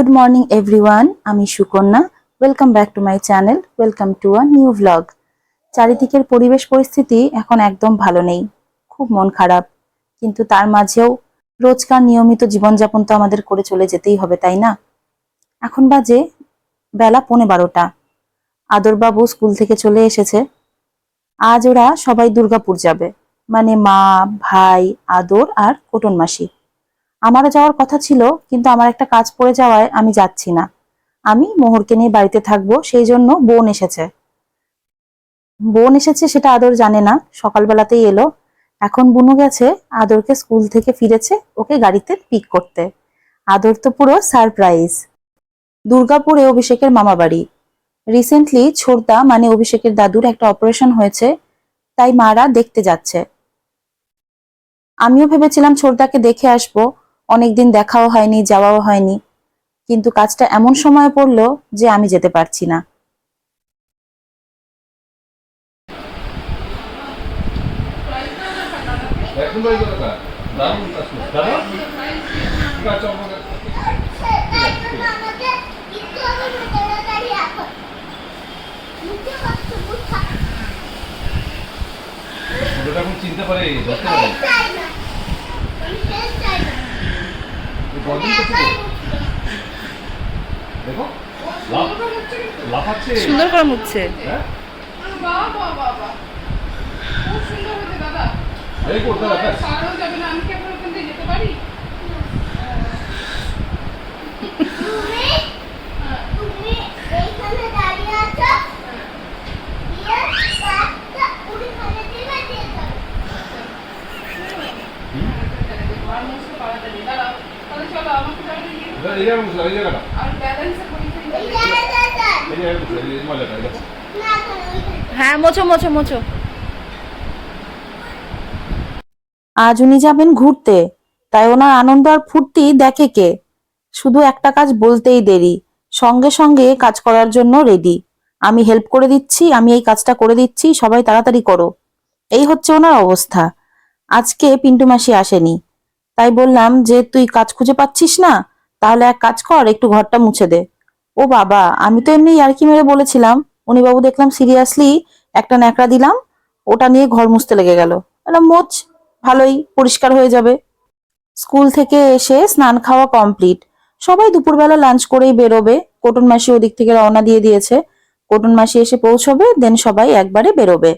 Good morning everyone আমি Sukanya. Welcome back to my channel welcome to a new vlog চারিদিকের পরিবেশ পরিস্থিতি এখন একদম ভালো নেই। খুব মন খারাপ। কিন্তু তার মাঝেও রোজকার নিয়মিত জীবনযাপন তো আমাদের করে চলে যেতেই হবে, তাই না? এখন বাজে বেলা পৌনে বারোটা। আদরবাবু স্কুল থেকে চলে এসেছে। আজ ওরা সবাই দুর্গাপুর যাবে। মানে মা, ভাই, আদর আর কোটন মাসি। আমারও যাওয়ার কথা ছিল, কিন্তু আমার একটা কাজ পড়ে যাওয়ায় আমি যাচ্ছি না। আমি মোহরকে নিয়ে বাড়িতে থাকব, সেই জন্য বোন এসেছে। বোন এসেছে সেটা আদর জানে না, সকালবেলাতেই এলো। এখন বুনু গেছে, আদরকে স্কুল থেকে ফিরেছে, ওকে গাড়িতে পিক করতে। আদর তো পুরো সারপ্রাইজ দুর্গাপুরে অভিষেকের মামা বাড়ি। রিসেন্টলি ছোড়দা মানে অভিষেকের দাদুর একটা অপারেশন হয়েছে, তাই মারা দেখতে যাচ্ছে। আমিও ভেবেছিলাম ছোড়দাকে দেখে আসব অনেকদিন দেখাও হয়নি যাওয়াও হয়নি কিন্তু কাজটা এমন সময় পড়ল যে আমি যেতে পারছি না এখন বাড়ি কোথাকার? দারুণ কাজ করছে। দাদা? ঠিক আছে, আমাকে- ছোটটা এখন চিনতে পারে ধরতে পারে এই গর্জন করছে তো? দেখো লাফ- লাফাচ্ছে সুন্দর করে মুছছে হ্যাঁ? বাহ বাহ হ্যাঁ মোছো মোছো মোছো। আজ উনি যাবেন ঘুরতে তাই ওনার আনন্দ আর ফুর্তি দেখে কে? শুধু একটা কাজ বলতেই দেরি সঙ্গে সঙ্গে কাজ করার জন্য রেডি আমি হেল্প করে দিচ্ছি আমি এই কাজটা করে দিচ্ছি সবাই তাড়াতাড়ি করো। এই হচ্ছে ওনার অবস্থা। আজকে পিন্টু মাসি আসেনি। তাই বললাম যে, তুই কাজ খুঁজে পাচ্ছিস না? তাহলে এক কাজ কর, একটু ঘরটা মুছে দে। ও বাবা, আমি তো এমনি ইয়ার্কি মেরে বলেছিলাম। উনি বাবু দেখলাম সিরিয়াসলি একটা ন্যাকড়া দিলাম, ওটা নিয়ে ঘর মুছতে লেগে গেল। মোচ, ভালোই, পরিষ্কার হয়ে যাবে। স্কুল থেকে এসে স্নান খাওয়া কমপ্লিট। সবাই দুপুরবেলা লাঞ্চ করেই বেরোবে। কোটন মাসি ওদিক থেকে রওনা দিয়ে দিয়েছে। কোটন মাসি এসে পৌঁছবে, দেন সবাই একবারে বেরোবে।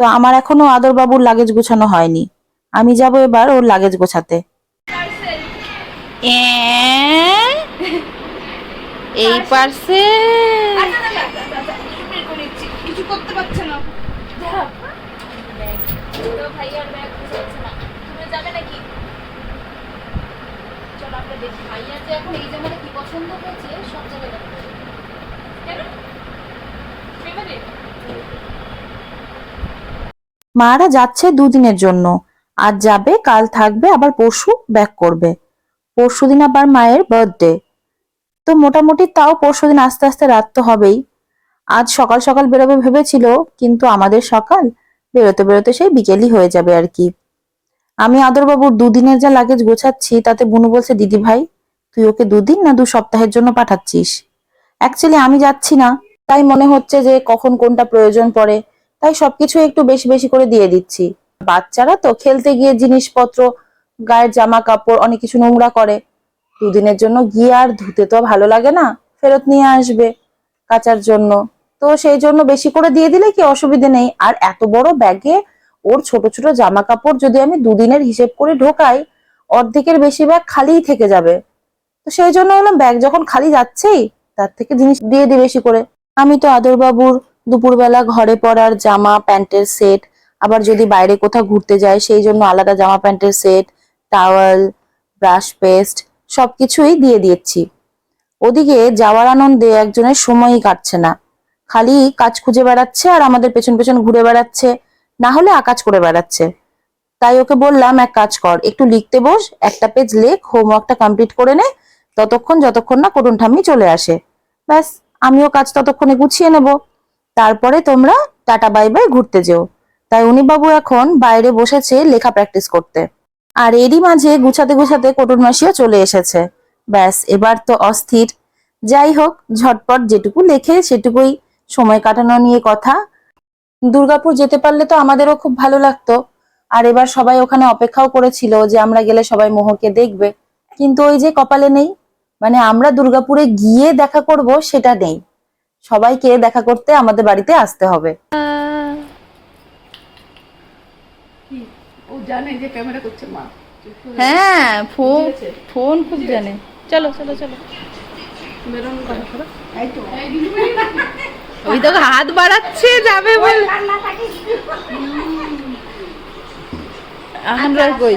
তো আমার এখনও আদর বাবুর লাগেজ গোছানো হয়নি। আমি যাব এবার ওর লাগেজ গোছাতে। এই পার্সে? কিছু করতে পারছে না মারা যাচ্ছে দুদিনের জন্য। আজ যাবে, কাল থাকবে, আবার পরশু ব্যাক করবে। পরশুদিন আবার মায়ের বার্থডে তো মোটামুটি তাও পরশুদিন আস্তে আস্তে রাত তো হবেই। আজ সকাল সকাল বেরোবে ভেবেছিল, কিন্তু আমাদের সকাল, বেরোতে বেরোতে সেই বিকেলই হয়ে যাবে আর কি। আমি আদরবাবুর দুদিনের যা লাগেজ গোছাচ্ছি, তাতে বুনু বলছে, দিদি ভাই, তুই ওকে দুদিন না দু সপ্তাহের জন্য পাঠাচ্ছিস? অ্যাকচুয়ালি আমি যাচ্ছি না। তাই মনে হচ্ছে যে কখন কোনটা প্রয়োজন পড়ে, তাই সবকিছু একটু বেশি বেশি করে দিয়ে দিচ্ছি। বাচ্চারা তো খেলতে গিয়ে জিনিসপত্র, গায়ের জামা কাপড় অনেক কিছু নোংরা করে। দুদিনের জন্য গিয়ে আর ধুতে তো ভালো লাগে না, ফেরত নিয়ে আসবে কাচার জন্য। তো সেই জন্য বেশি করে দিয়ে দিলে কি অসুবিধে নেই? আর এত বড় ব্যাগে ওর ছোট ছোট জামা কাপড় যদি আমি দুদিনের হিসেব করে ঢোকাই, অর্ধেকের বেশি ব্যাগ খালিই থেকে যাবে। তো সেই জন্য হলাম ব্যাগ যখন খালি যাচ্ছেই, তার থেকে জিনিস দিয়ে দিই বেশি করে। আমি তো আদরবাবুর দুপুরবেলা ঘরে পরার জামা, প্যান্টের সেট আবার যদি বাইরে কোথাও ঘুরতে যায়, সেই জন্য আলাদা জামা প্যান্টের সেট টাওয়াল ব্রাশ পেস্ট সবকিছুই দিয়ে দিয়েছি ওদিকে যাওয়ার আনন্দে একজনের সময়ই কাটছে না। খালি কাজ খুঁজে বেড়াচ্ছে আর আমাদের পেছন পেছন ঘুরে বেড়াচ্ছে, না হলে আকাজ করে বেড়াচ্ছে। তাই ওকে বললাম, এক কাজ কর, একটু লিখতে বস, একটা পেজ লেখ হোমওয়ার্কটা কমপ্লিট করে নে, ততক্ষণ যতক্ষণ না করুন ঠাম্মি চলে আসে। ব্যাস, আমিও কাজ ততক্ষণে গুছিয়ে নেব। তারপরে তোমরা টাটা বাই বাই ঘুরতে যেও। তাই উনি বাবু এখন বাইরে বসেছে লেখা প্র্যাকটিস করতে। আর এরই মাঝে গুছাতে গুছাতে কোটন মাসিও চলে এসেছে। ব্যাস, এবার তো অস্থির। যাই হোক, ঝটপট যেটুকু লেখে সেটুকুই সময় কাটানো নিয়ে কথা। দুর্গাপুর যেতে পারলে তো আমাদেরও খুব ভালো লাগতো। আর এবার সবাই ওখানে অপেক্ষাও করেছিল যে আমরা গেলে সবাই মোহকে দেখবে। কিন্তু ওই যে কপালে নেই। মানে আমরা দুর্গাপুরে গিয়ে দেখা করব সেটা নেই। সবাইকে দেখা করতে আমাদের বাড়িতে আসতে হবে কি ও জানে যে ক্যামেরা করছে মা। হ্যাঁ ফোন ফোন খুব জানে। চলো চলো চলো। ওই তো হাত বাড়াচ্ছে যাবে বল। আহান রয় কই?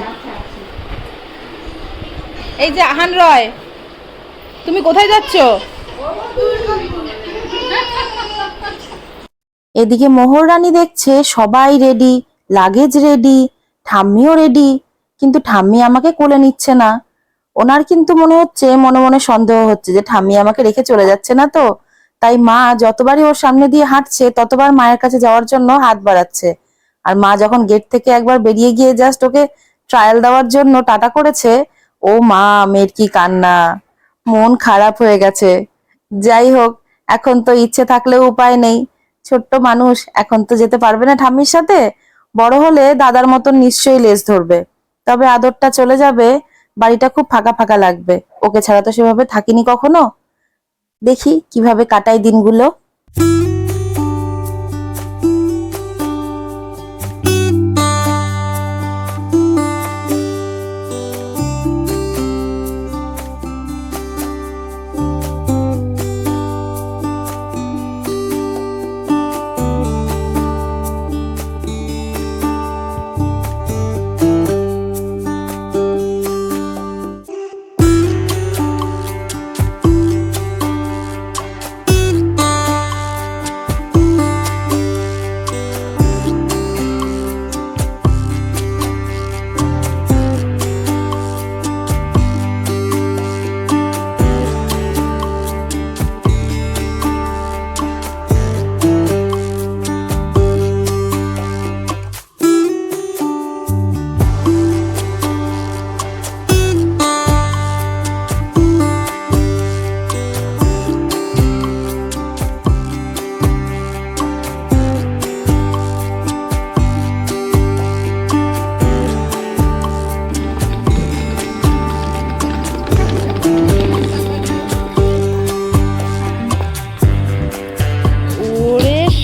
এই যে আহান রয় তুমি কোথায় যাচ্ছ? এদিকে মোহর রানী দেখছে সবাই রেডি লাগেজ রেডি ঠাম্মিও রেডি কিন্তু ঠাম্মি আমাকে কোলে নিচ্ছে না। ওনার কিন্তু মনে হচ্ছে, মনে মনে সন্দেহ হচ্ছে যে ঠাম্মি আমাকে রেখে চলে যাচ্ছে না তো। তাই মা যতবারই ওর সামনে দিয়ে হাঁটছে, ততবার মায়ের কাছে যাওয়ার জন্য হাত বাড়াচ্ছে। আর মা যখন গেট থেকে একবার বেরিয়ে গিয়ে জাস্ট ওকে ট্রায়াল দেওয়ার জন্য টাটা করেছে, ও মা, মেয়ের কি কান্না। মন খারাপ হয়ে গেছে। যাই হোক, এখন তো ইচ্ছে থাকলেও উপায় নেই। ছোট্ট মানুষ, এখন তো যেতে পারবে না ঠাম্মির সাথে? বড় হলে দাদার মতন নিশ্চয়ই লেজ ধরবে। তবে আদরটা চলে যাবে, বাড়িটা খুব ফাঁকা ফাঁকা লাগবে। ওকে ছাড়া তো সেভাবে থাকিনি কখনো? দেখি কীভাবে কাটাই দিনগুলো।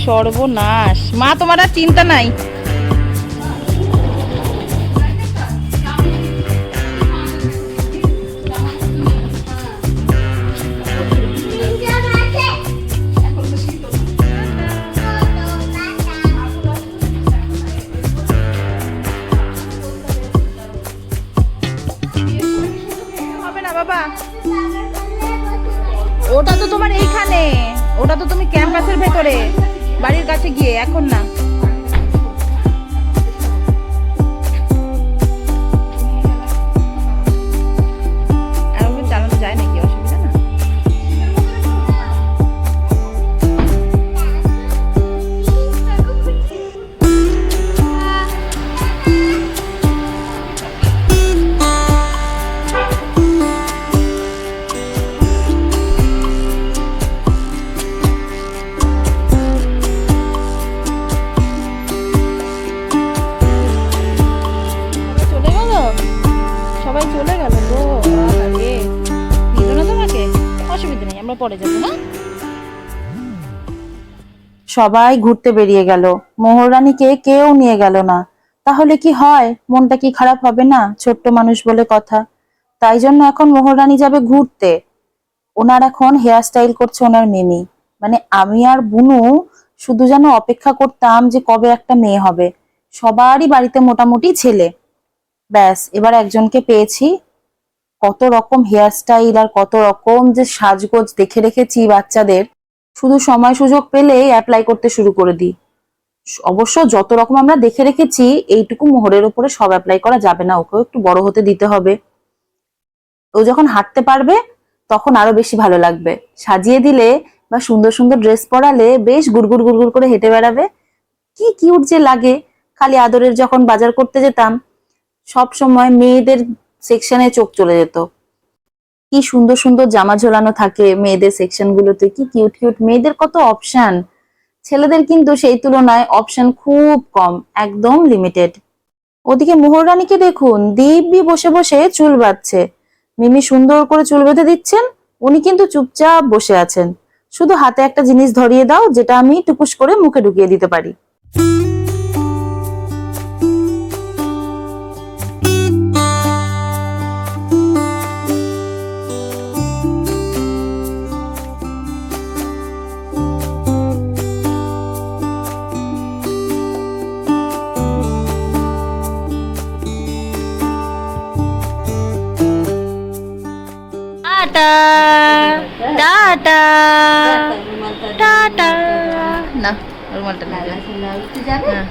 সর্বনাশ। মা, তোমার আর চিন্তা নাই? বাবা। ওটা তো তোমার এইখানে। ওটা তো তুমি ক্যাম্পাসের ভেতরে। বাড়ির কাছে গিয়ে এখন না। আমরা পরে যাব হ্যাঁ সবাই ঘুরতে বেরিয়ে গেল। মোহরানীকে কেউ নিয়ে গেল না। তাহলে কি হয়? মনটা কি খারাপ হবে না? ছোট্ট মানুষ বলে কথা। তাই জন্য এখন মোহরানী যাবে ঘুরতে। ওনার এখন হেয়ার স্টাইল করছে ওনার মেমি। মানে আমি আর বুনু শুধু যেন অপেক্ষা করতাম যে কবে একটা মেয়ে হবে। সবারই বাড়িতে মোটামুটি ছেলে। ব্যাস, এবার একজনকে পেয়েছি। কত রকম হেয়ার স্টাইল আর কত রকম যে সাজগোজ দেখে রেখেছি বাচ্চাদের, শুধু সময় সুযোগ পেলেই অ্যাপ্লাই করতে শুরু করে দিই। অবশ্য যত রকম আমরা দেখে রেখেছি, এইটুকু মোহরের উপরে সব অ্যাপ্লাই করা যাবে না, ওকেও একটু বড় হতে দিতে হবে। ও যখন হাঁটতে পারবে, তখন আরও বেশি ভালো লাগবে। সাজিয়ে দিলে বা সুন্দর সুন্দর ড্রেস পরালে বেশ গুড়গুড় গুড়গুড় করে হেঁটে বেড়াবে। কি কিউট যে লাগে। খালি আদরের যখন বাজার করতে যেতাম, সব সময় মেয়েদের সেকশনে চোখ চলে যেত। কি সুন্দর সুন্দর জামা ঝোলানো থাকে মেয়েদের সেকশন গুলোতে, কি কিউট কিউট মেয়েদের কত অপশন ছেলেদের কিন্তু সেই তুলনায় অপশন খুব কম, একদম লিমিটেড ওদিকে মোহরানীকে দেখুন, দিব্যি বসে বসে চুল বাঁধছে। মিমি সুন্দর করে চুল বেঁধে দিচ্ছেন, উনি কিন্তু চুপচাপ বসে আছেন। শুধু হাতে একটা জিনিস ধরিয়ে দাও, যেটা আমি টুকুস করে মুখে ঢুকিয়ে দিতে পারি। Tata tata tata. না, রুমালটা হ্যাঁ।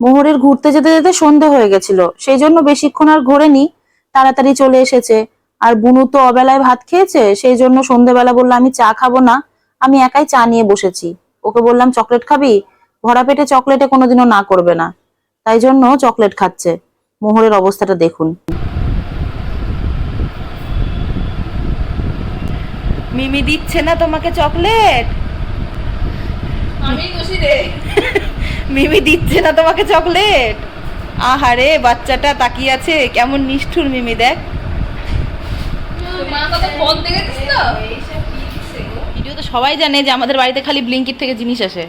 মোহরের ঘুরতে যেতে যেতে সন্ধে হয়ে গেছিল। সেই জন্য বেশিক্ষণ আর ঘোরেনি। তাড়াতাড়ি চলে এসেছে। আর বুনু তো অবেলায় ভাত খেয়েছে, সেই জন্য সন্ধেবেলা বলল, আমি চা খাব না। আমি একাই চা নিয়ে বসেছি। ওকে বললাম, চকলেট খাবি? ভরা পেটে চকলেটে কোনোদিনও না করবে না। তাই জন্য চকলেট খাচ্ছে। মোহরের অবস্থাটা দেখুন। মিমি দিচ্ছে না তোমাকে চকলেট? আমি দোষী রে। মিমি দিচ্ছে না তোমাকে চকলেট? আহারে বাচ্চাটা তাকিয়ে আছে কেমন নিষ্ঠুর মিমি দেখ। মা কত ফোন দেখেছিস তো? ভিডিও তো সবাই জানে যে আমাদের বাড়িতে খালি ব্লিঙ্কিট থেকে জিনিস আসে।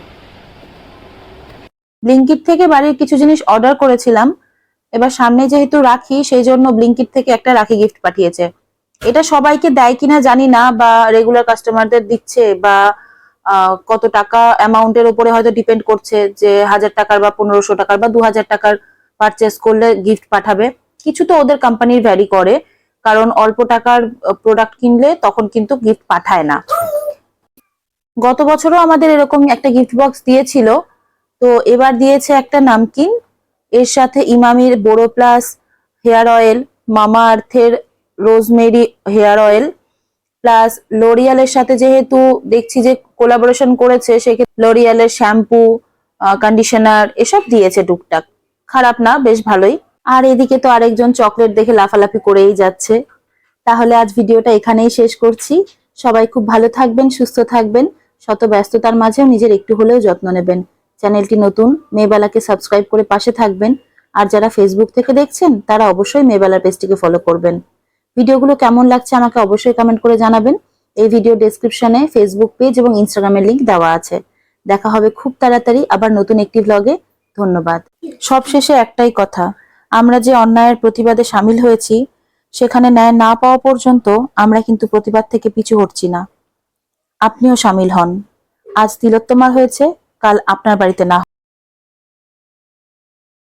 ব্লিঙ্কিট থেকে বাড়ির কিছু জিনিস অর্ডার করেছিলাম। এবার সামনে যেহেতু রাখি সেই জন্য ব্লিঙ্কিট থেকে একটা রাখি গিফট পাঠিয়েছে। এটা সবাইকে দেয় কিনা জানি না, বা রেগুলার কাস্টমারদের দিচ্ছে, বা কত টাকা অ্যামাউন্টের উপরে হয়তো ডিপেন্ড করছে যে হাজার টাকার বা পনেরোশো টাকার বা দু হাজার টাকার পারচেস করলে গিফট পাঠাবে। কিছু তো ওদের কোম্পানির ভ্যারি করে, কারণ অল্প টাকার প্রোডাক্ট কিনলে তখন কিন্তু গিফট পাঠায় না। গত বছরও আমাদের এরকম একটা গিফট বক্স দিয়েছিল, তো এবার দিয়েছে একটা নামকিন। এর সাথে ইমামির বোরো প্লাস হেয়ার অয়েল মামা আর্থের রোজমেরি হেয়ার অয়েল, প্লাস লরিয়ালের সাথে যেহেতু দেখছি যে কোলাবোরেশন করেছে, সেক্ষেত্রে লরিয়ালের শ্যাম্পু কন্ডিশনার এসব দিয়েছে টুকটাক। খারাপ না, বেশ ভালোই। আর এদিকে তো আরেকজন চকলেট দেখে লাফালাফি করেই যাচ্ছে। তাহলে আজ ভিডিওটা এখানেই শেষ করছি। সবাই খুব ভালো থাকবেন, সুস্থ থাকবেন। শত ব্যস্ততার মাঝেও নিজের একটু হলেও যত্ন নেবেন। চ্যানেলটি নতুন, মেয়েবেলাকে সাবস্ক্রাইব করে পাশে থাকবেন। আর যারা ফেসবুক থেকে দেখছেন, তারা অবশ্যই মেয়েবেলার পেজটিকে ফলো করবেন। ভিডিওগুলো কেমন লাগছে আমাকে অবশ্যই কমেন্ট করে জানাবেন। এই ভিডিও ডেসক্রিপশনে ফেসবুক পেজ এবং ইনস্টাগ্রামের লিংক দেওয়া আছে। দেখা হবে খুব তাড়াতাড়ি আবার নতুন একটি ভ্লগে ধন্যবাদ। সবশেষে একটাই কথা, আমরা যে অন্যায়ের প্রতিবাদে সামিল হয়েছি, সেখানে ন্যায় না পাওয়া পর্যন্ত আমরা কিন্তু প্রতিবাদ থেকে পিছু হটছি না। আপনিও সামিল হন। আজ তিলোত্তমার হয়েছে, কাল আপনার বাড়িতে না